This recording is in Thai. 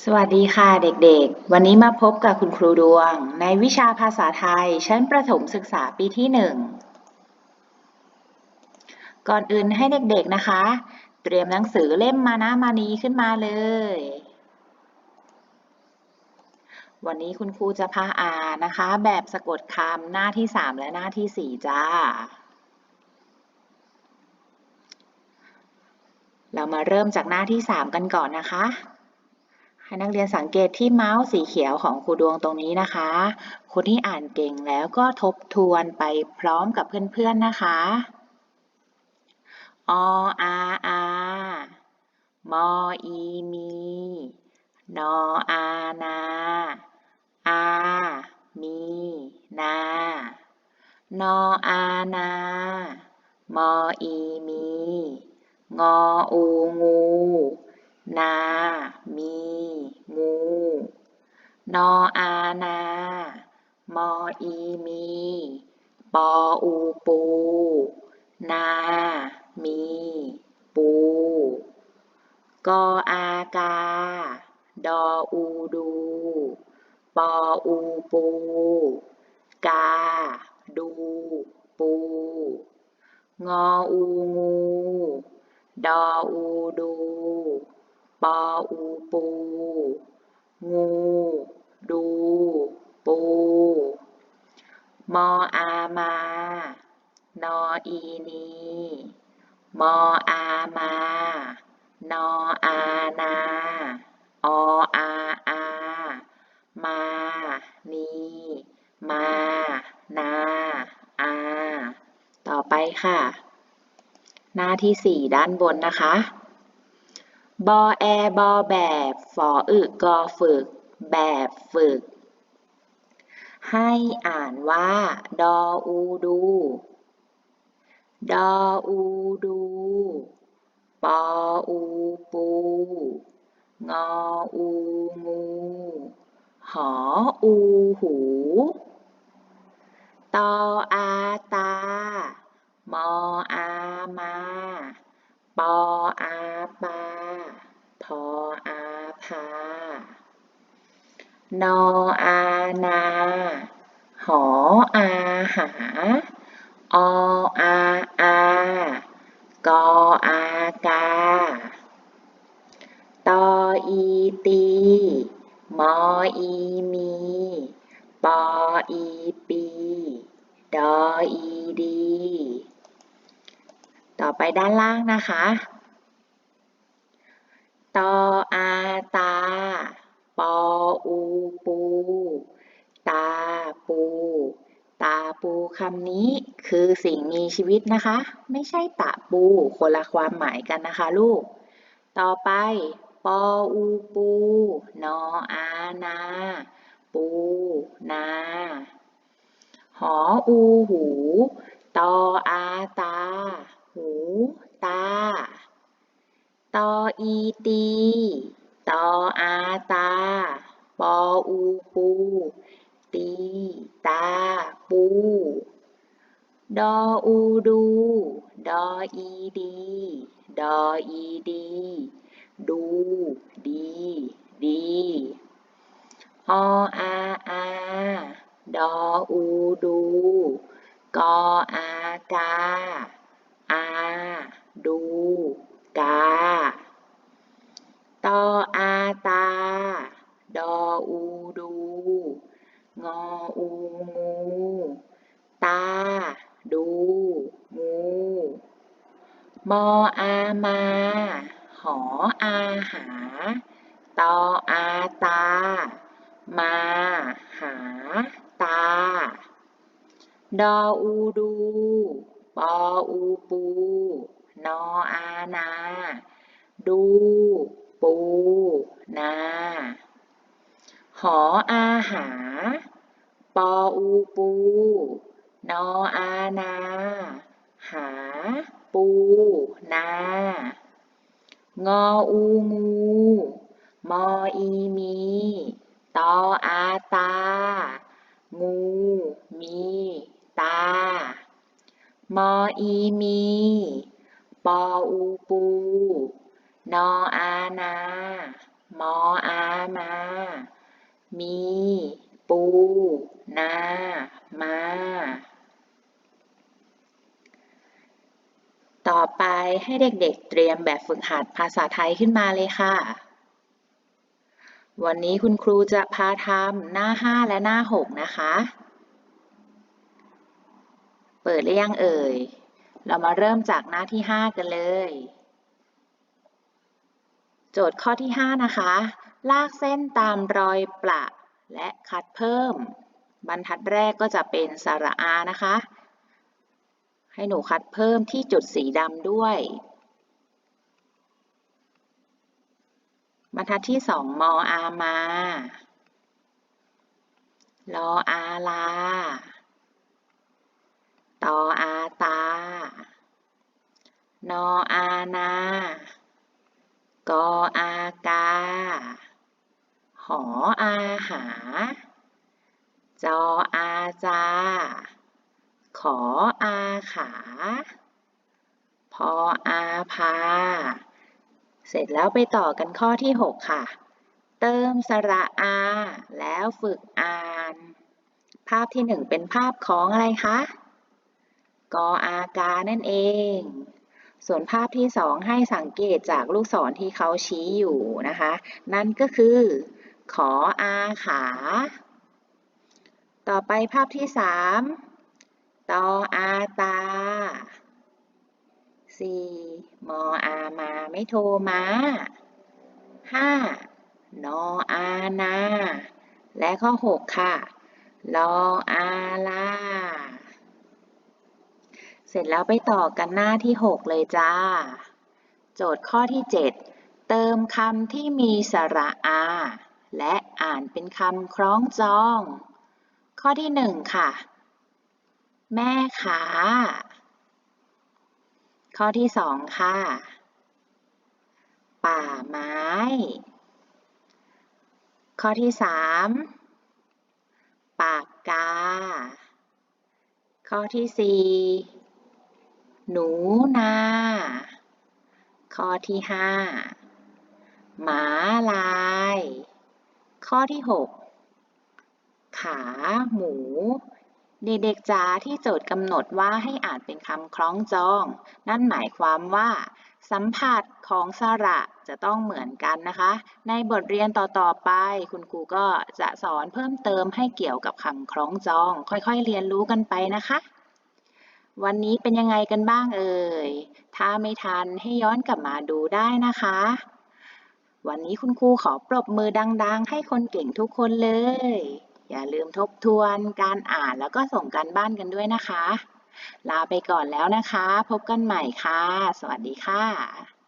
สวัสดีค่ะเด็กๆ วันนี้มาพบกับคุณครูดวง ในวิชาภาษาไทย ชั้นประถมศึกษาปีที่หนึ่งก่อนอื่นให้เด็กๆนะคะ เตรียมหนังสือเล่มมานะมานีขึ้นมาเลย วันนี้คุณครูจะพาอ่านนะคะ แบบสะกดคำหน้าที่ 3 และหน้าที่ 4 จ้า เรามาเริ่มจากหน้าที่ 3 กันก่อนนะคะ ให้นักเรียนสังเกตที่เมาส์สีเขียวของครูดวงตรงนี้นะคะ คนที่อ่านเก่งแล้วก็ทบทวนไปพร้อมกับเพื่อนๆนะคะออาอามออีมีนออานาอามีนานออานามออีมี งออูงู นา มี งู นออานา มออีมี ปออูปู นา มี ปู กออากา ดออูดู ปออูปู กา ดู ปู งออูงู ดออูดู ปออูปู งู ดู ปู มออามานออีนีมออามานออานาออาอามานีมานาอาต่อไปค่ะ หน้าที่สี่ด้านบนนะคะบอแอบอแบบฝออึกอฝึก แบบฝึก ให้อ่านว่า ดออูดู ดออูดู ปออูปู งออูงู หออูหู ตออาตา มออามา ปออาปา พออาพา นออานา หออาหา ออาอา กออากา ตออีตี มออีมี ปออีปี ดออีดี ต่อไปด้านล่างนะคะ ตออาตา ปออูปู ตาปู ตาปูคำนี้คือสิ่งมีชีวิตนะคะ ไม่ใช่ตะปูคนละความหมายกันนะคะลูก ต่อไป ปออูปู นออานา ปูนาหออูหู ตออาตา หู ตา ตออีตี ตออาตา ปออูปูตีตา ปู ดออูดู ดออีดี ดออีดี ดู ดี ดีออาอา ดออูดู กออากา อา ดู กาตออาตา ดออูดู งออูงู ตา ดู งู มออามา หออาหา ตออาตา มาหาตา ดออูดูปออูปู นออานา ดู ปู นา หออาหา ปออูปู นออานา หา ปู นา งออูงู มออีมี ตออาตา งู มี ตา มออีมี ปออูปู นออานา มออามีปู นา มา ต่อไปให้เด็กๆ เตรียมแบบฝึกหัดภาษาไทยขึ้นมาเลยค่ะ วันนี้คุณครูจะพาทำหน้า 5 และหน้า 6 นะคะ เปิดหรือยังเอ่ย เรามาเริ่มจากหน้าที่ 5 กันเลย โจทย์ข้อที่ 5 นะคะ ลากเส้นตามรอยประและคัดเพิ่ม บรรทัดแรกก็จะเป็นสระอานะคะ ให้หนูคัดเพิ่มที่จุดสีดำด้วย บรรทัดที่สองมออามาลออาลา ตออาตา นออานา กออากา หออาหา จออาจา ขออาขา พออาพา เสร็จแล้วไปต่อกันข้อที่ 6 ค่ะ เติมสระอา แล้วฝึกอ่าน ภาพที่ 1 เป็นภาพของอะไรคะ กออากา นั่นเอง ส่วนภาพที่ 2 ให้สังเกตจากลูกศรที่เขาชี้อยู่นะคะ นั่นก็คือ ขออาขา ต่อไปภาพที่3ต ออาตา 4. มออามาไม่โทรมา 5. นออานา และข้อ6ค่ะลออาลา เสร็จแล้วไปต่อกันหน้าที่ 6 เลยจ้า โจทย์ข้อที่ 7 เติมคำที่มีสระอา และอ่านเป็นคำคล้องจอง ข้อที่ 1 ค่ะ แม่ขาข้อที่2ค่ะ ป่าไม้ ข้อที่3ปากกา ข้อที่4หนูนา ข้อที่5หมาลาย ข้อที่6ขาหมู เด็กๆจ๋าที่โจทย์กำหนดว่าให้อ่านเป็นคำคล้องจอง นั่นหมายความว่า สัมผัสของสระจะต้องเหมือนกันนะคะ ในบทเรียนต่อๆไป คุณครูก็จะสอนเพิ่มเติมให้เกี่ยวกับคำคล้องจอง ค่อยๆ เรียนรู้กันไปนะคะ วันนี้เป็นยังไงกันบ้างเอ่ย ถ้าไม่ทันให้ย้อนกลับมาดูได้นะคะ วันนี้คุณครูขอปรบมือดัง ๆ ให้คนเก่งทุกคนเลย อย่าลืมทบทวนการอ่านแล้วก็ส่งการบ้านกันด้วยนะคะ ลาไปก่อนแล้วนะคะ พบกันใหม่ค่ะ สวัสดีค่ะ